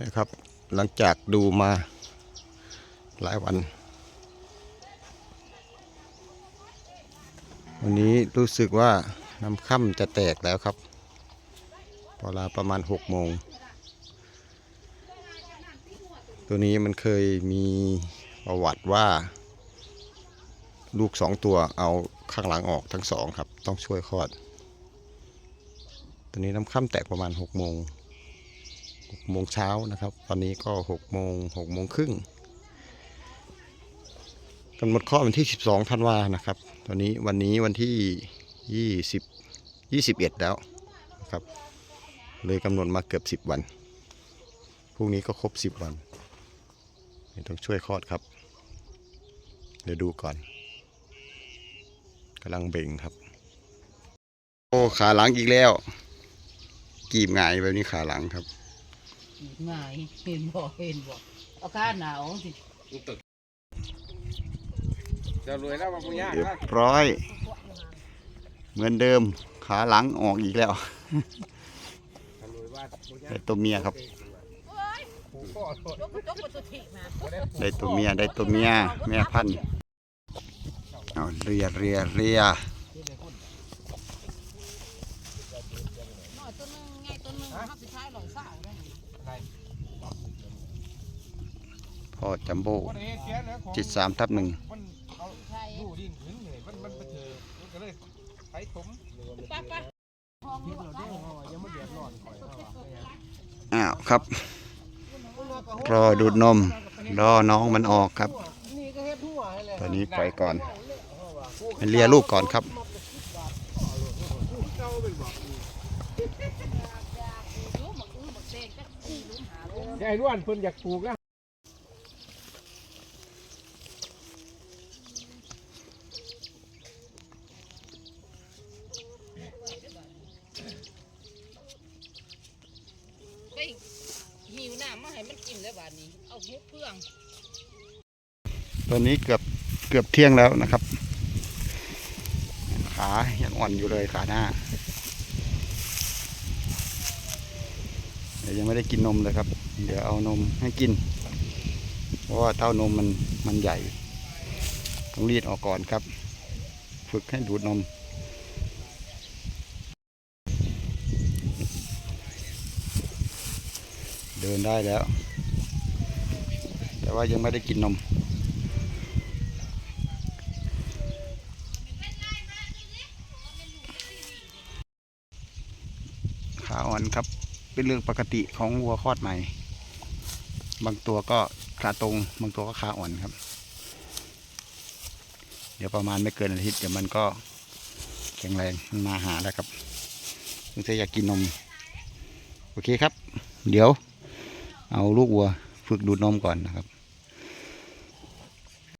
นะครับ หลังจากดูมาหลายวัน วันนี้รู้สึกว่าน้ำค่ำจะแตกแล้วครับเวลาประมาณหกโมง ตัวนี้มันเคยมีประวัติว่า ลูกสองตัวเอาข้างหลังออกทั้งสองครับ ต้องช่วยคลอด ตัวนี้น้ำค่ำแตกประมาณหกโมง หกโมงเช้านะครับ ตอนนี้ก็หกโมงหกโมงครึ่งกำหนดคลอวันที่ 12ธันวานะครับ ตอนนี้วันนี้วันที่ 20 21 แล้วนะครับ เลยกำหนดมาเกือบ 10 วัน พรุ่งนี้ก็ครบ 10 วันต้องช่วยคลอดครับ เดี๋ยวดูก่อนกำลังเบ่งครับ โอ้ขาหลังอีกแล้ว กีบหงายแบบนี้ขาหลังครับ ง่ายเห็นบ่เห็นบ่อากาศหนาวสิจะรวยแล้วมันคงยากเรียนะบร้อย เหมือนเดิมขาหลังออกอีกแล้ว จะรวยว่าบ่ยากได้ตัวเมียครับผูกคอโทษยกยกประตูถิมาได้ตัวเมียได้ตัวเมียแม่พันธุ์เอาเรียเรียเรียน้อยตัวนึงไงตัวนึงเฮาสิใช้หลอยสาวได้ พ่อจัมโบ้วันนี้เสียนะของจิตสามทับหนึ่งมันเอาใช่ดูดินขึ้นเลยมันมันไปเจอมันก็เลยไปถมป้าป้าห้องนี้บ่ได้ยังไม่เดือดร้อนข่อยเท่าไหร่อ้าวครับ รอดูดนม รอน้องมันออกครับนี่ก็เฮ็ดหัวให้แหละตอนนี้ปล่อยก่อนให้เลียลูกก่อนครับ เจ้าเป็นบอก รู้หมกอื้อหมกแดงจักสี่ลุมหาลุม ยายล้วนเพิ่นอยากปลูกนะไปหิวน้ำมาให้มันกินแล้วบาดนี้ เอาหุบเพื่องตอนนี้เกือบเกือบเที่ยงแล้วนะครับ ขายังอ่อนอยู่เลยขาหน้า เดี๋ยวยังไม่ได้กินนมเลยครับ เดี๋ยวเอานมให้กิน เพราะว่าเต้านมมันมันใหญ่ ต้องรีดออกก่อนครับ ฝึกให้ดูดนม เดินได้แล้ว แต่ว่ายังไม่ได้กินนมขาอ่อนครับ เป็นเรื่องปกติของวัวคลอดใหม่ บางตัวก็ขาตรง บางตัวก็ขาอ่อนครับ เดี๋ยวประมาณไม่เกินอาทิตย์เดี๋ยวมันก็แข็งแรงมันมาหาแล้วครับสงสัยอยากกินนม โอเคครับ เดี๋ยว เอาลูกวัวฝึกดูดนมก่อนนะครับ